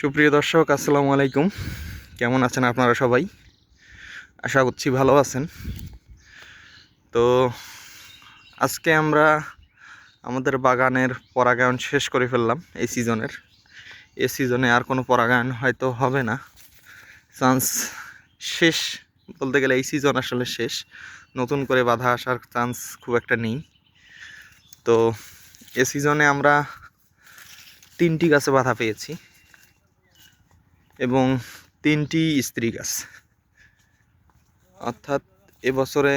সুপ্রিয় দর্শক, আসসালামু আলাইকুম। কেমন আছেন আপনারা সবাই? আশা করছি ভালো আছেন। তো আজকে আমরা আমাদের বাগানের পরাগায়ন শেষ করে ফেললাম এই সিজনের। এই সিজনে আর কোনো পরাগায়ন হয়তো হবে না। চান্স শেষ বলতে গেলে এই সিজন আসলে শেষ। নতুন করে বাধা আসার চান্স খুব একটা নেই। তো এ সিজনে আমরা তিনটি গাছে বাধা পেয়েছি। এবং তিনটি স্ত্রী গাছ। অর্থাৎ এবছরে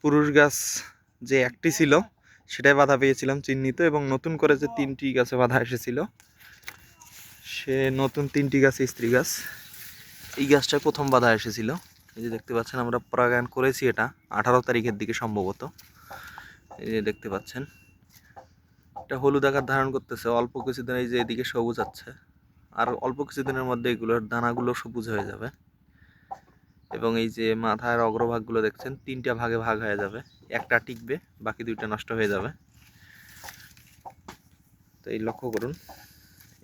পুরুষ গাছ যে একটি ছিল, সেটাই বাধা পেয়েছিলাম চিহ্নিত এবং নতুন করে যে তিনটি গাছে বাধা এসেছিল, সে নতুন তিনটি গাছ স্ত্রী গাছ, এই গাছটা প্রথম বাধা এসেছিল। এই যে দেখতে পাচ্ছেন, আমরা পরাগায়ন করেছি এটা, আঠারো তারিখের দিকে সম্ভবত। এই যে দেখতে পাচ্ছেন, এটা হলুদ আকার ধারণ করতেছে, অল্প কিছুদিন এই যে এদিকে সবুজ আছে। আর অল্প কিছুদিনের মধ্যে এগুলোর দানাগুলো সবুজ হয়ে যাবে। এবং এই যে মাথার অগ্রভাগগুলো দেখছেন, তিনটা ভাগে ভাগ হয়ে যাবে। একটা টিকবে, বাকি দুইটা নষ্ট হয়ে যাবে। তো এই লক্ষ্য করুন,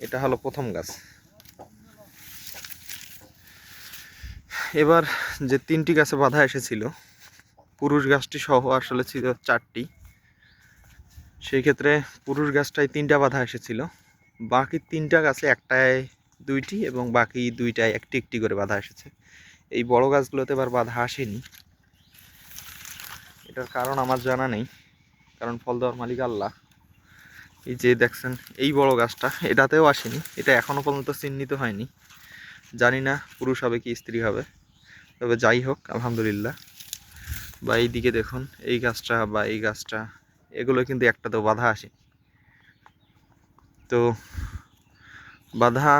এটা হলো প্রথম গাছ। এবার যে তিনটি গাছে বাধা এসেছিল, পুরুষ গাছটি সহ আসলে ছিল চারটি। সেই ক্ষেত্রে পুরুষ গাছটায় তিনটা বাধা এসেছিল। বাকি তিনটা গাছে একটায় দুইটি এবং বাকি দুইটায় একটি একটি করে বাধা এসেছে। এই বড় গাছগুলোতে এবার বাধা আসেনি। এটার কারণ আমার জানা নেই, কারণ ফল দেওয়ার মালিক আল্লাহ। এই যে দেখছেন, এই বড় গাছটা এটাতেও আসেনি, এটা এখনও পর্যন্ত চিহ্নিত হয়নি। জানি না পুরুষ হবে কি স্ত্রী হবে, তবে যাই হোক, আলহামদুলিল্লাহ। বা এই দিকে দেখুন, এই গাছটা বা এই গাছটা, এগুলো কিন্তু একটাতেও বাধা আসে তো বাধা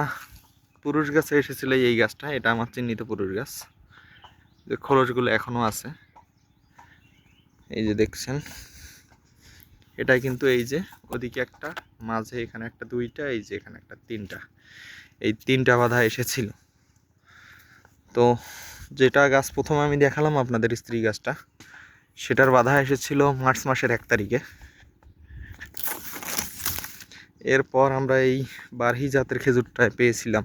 পুরুষ গাছে এসেছিল এই গাছটা, এটা আমার চিহ্নিত পুরুষ গাছ। যে খোলসগুলো এখনও আছে। এই যে দেখছেন এটা কিন্তু এই যে ওদিকে একটা, মাঝে এখানে একটা দুইটা, এই যে এখানে একটা তিনটা। এই তিনটা বাধা এসেছিল। তো যেটা গাছ প্রথমে আমি দেখালাম আপনাদের স্ত্রী গাছটা, সেটার বাধা এসেছিল মার্চ মাসের এক তারিখে। এরপর আমরা এই বারহি জাতের খেজুরটায় পেয়েছিলাম।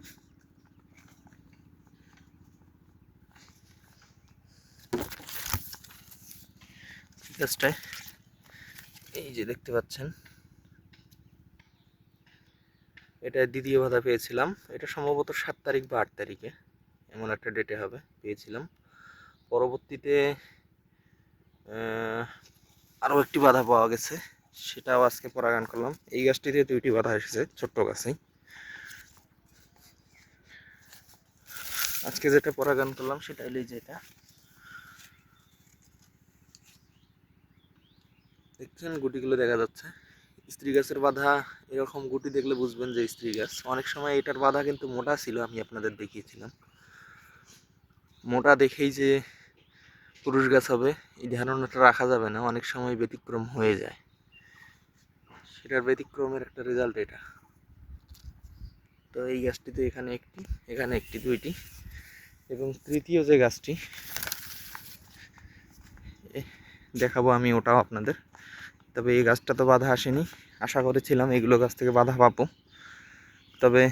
এই যে দেখতে পাচ্ছেন। এটা দ্বিতীয় বাধা পেয়েছিলাম। এটা সম্ভবত সাত তারিখ বা আট তারিখে। এমন একটা ডেটে হবে, পেয়েছিলাম। পরবর্তীতে আরও একটি বাধা পাওয়া গেছে। সেটাও আজকে পরাগান করলাম। এই গাছটিতে দুইটি বাধা এসেছে, ছোট্ট গাছেই। আজকে যেটা পরাগান করলাম সেটা হলো এই যে এটা। দেখছেন, গুটিগুলো দেখা যাচ্ছে। স্ত্রী গাছের বাধা, এরকম গুটি দেখলে বুঝবেন যে স্ত্রী গাছ। অনেক সময় এটার বাধা কিন্তু মোটা ছিল, আমি আপনাদের দেখিয়েছিলাম। মোটা দেখেই যে পুরুষ গাছ হবে, এই ধারণাটা রাখা যাবে না, অনেক সময় ব্যতিক্রম হয়ে যায়। সেটার ব্যতিক্রমের একটা রেজাল্ট এটা। তো এই গাছটিতে এখানে একটি এখানে একটি, দুইটি এবং তৃতীয় যে গাছটি দেখাবো আমি ওটাও আপনাদের। তবে এই গাছটা তো বাধা আসেনি, আশা করেছিলাম এগুলো গাছ থেকে বাধা পাবো। তবে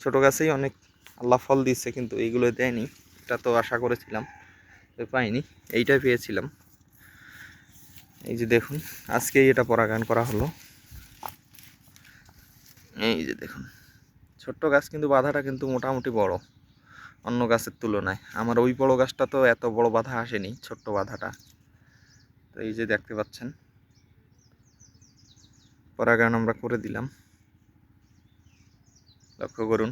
ছোট গাছেই অনেক আল্লাহ ফল দিচ্ছে কিন্তু এইগুলো দেয়নি, এটা তো আশা করেছিলাম পাইনি, এইটাই পেয়েছিলাম। এই যে দেখুন, আজকেই এটা পরাগায়ন করা হলো। এই যে দেখুন। ছোট্ট গাছ কিন্তু বাধাটা কিন্তু মোটামুটি বড়। অন্য গাছের তুলনায়। আমার ওই বড় গাছটা তো এত বড় বাধা আসেনি, ছোট্ট বাধাটা। তো এই যে দেখতে পাচ্ছেন। পরাগায়ন আমরা করে দিলাম। লক্ষ্য করুন।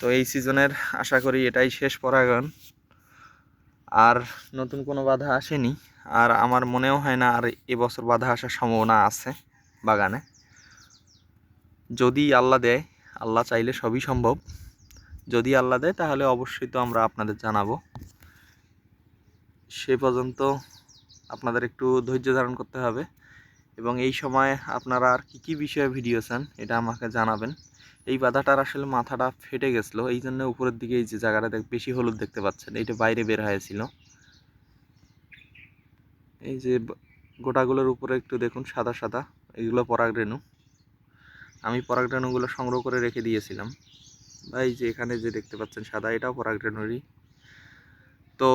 তো এই সিজনের আশা করি এটাই শেষ পরাগায়ন। আর নতুন কোনো বাধা আসেনি। আর আমার মনেও হয় না আর এবছর বাধা আসার সম্ভাবনা আছে। বাগানে। যদি আল্লাহ দেয়, আল্লাহ চাইলে সবই সম্ভব। যদি আল্লাহ দেয়, তাহলে অবশ্যই তো আমরা আপনাদের জানাব। সে পর্যন্ত আপনাদের একটু ধৈর্য ধারণ করতে হবে। এবং এই সময় আপনারা আর কী কী বিষয়ে ভিডিও চান, এটা আমাকে জানাবেন। এই বাধাটার আসলে মাথাটা ফেটে গেছিল। এই জন্য উপরের দিকে এই যে জায়গাটা দেখ, বেশি হলুদ দেখতে পাচ্ছেন, এইটা বাইরে বের হয়েছিল। এই যে গোটাগুলোর উপরে একটু দেখুন, সাদা সাদা। এগুলো রেণু। আমি পরাগরেণুগুলো সংগ্রহ করে রেখে দিয়েছিলাম। বা এই যে এখানে যে দেখতে পাচ্ছেন সাদা, এটাও পরাগরেণুরই তো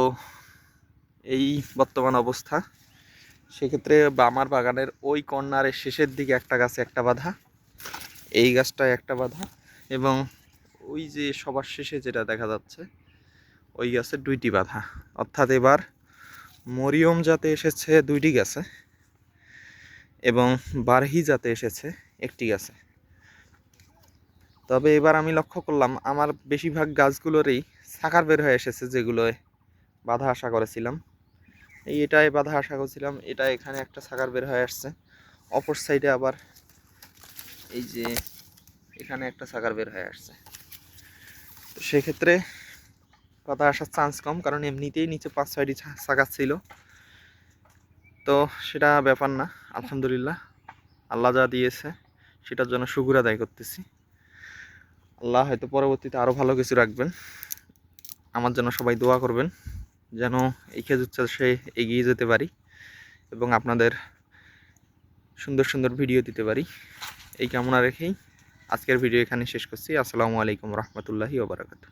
এই বর্তমান অবস্থা। সেক্ষেত্রে আমার বাগানের ওই কর্নারের শেষের দিকে একটা গাছে একটা বাধা, এই গাছটায় একটা বাধা এবং ওই যে সবার শেষে যেটা দেখা যাচ্ছে, ওই গাছের দুইটি বাধা। অর্থাৎ এবার মরিয়ম যাতে এসেছে দুইটি গাছে। এবং বারহি জাতে এসেছে, একটি গাছে তবে এবার আমি লক্ষ্য করলাম, আমার বেশিরভাগ গাছগুলোরই সাকার বের হয়ে এসেছে যেগুলোয় বাধা আশা করেছিলাম। এই এটায় বাধা আশা করছিলাম এটা এখানে একটা সাকার বের হয়ে আসছে। অপর সাইডে আবার এই যে এখানে একটা সাকার বের হয়ে আসছে। সেক্ষেত্রে বাধা আসার চান্স কম, কারণ এমনিতেই নিচে পাঁচ ছয়টি সাকার ছিল। তো সেটা ব্যাপার না, আলহামদুলিল্লাহ। আল্লাহ যা দিয়েছে, সেটার জন্য শুকুর আদায় করতেছি। আল্লাহ হয়তো পরবর্তীতে আরও ভালো কিছু রাখবেন। আমার জন্য সবাই দোয়া করবেন, যেন এই খেজুর চাষে এগিয়ে যেতে পারি এবং আপনাদের সুন্দর সুন্দর ভিডিও দিতে পারি। এই কামনা রেখেই আজকের ভিডিও এখানে শেষ করছি। আসসালামু আলাইকুম রহমতুল্লাহি ওবরাকাতু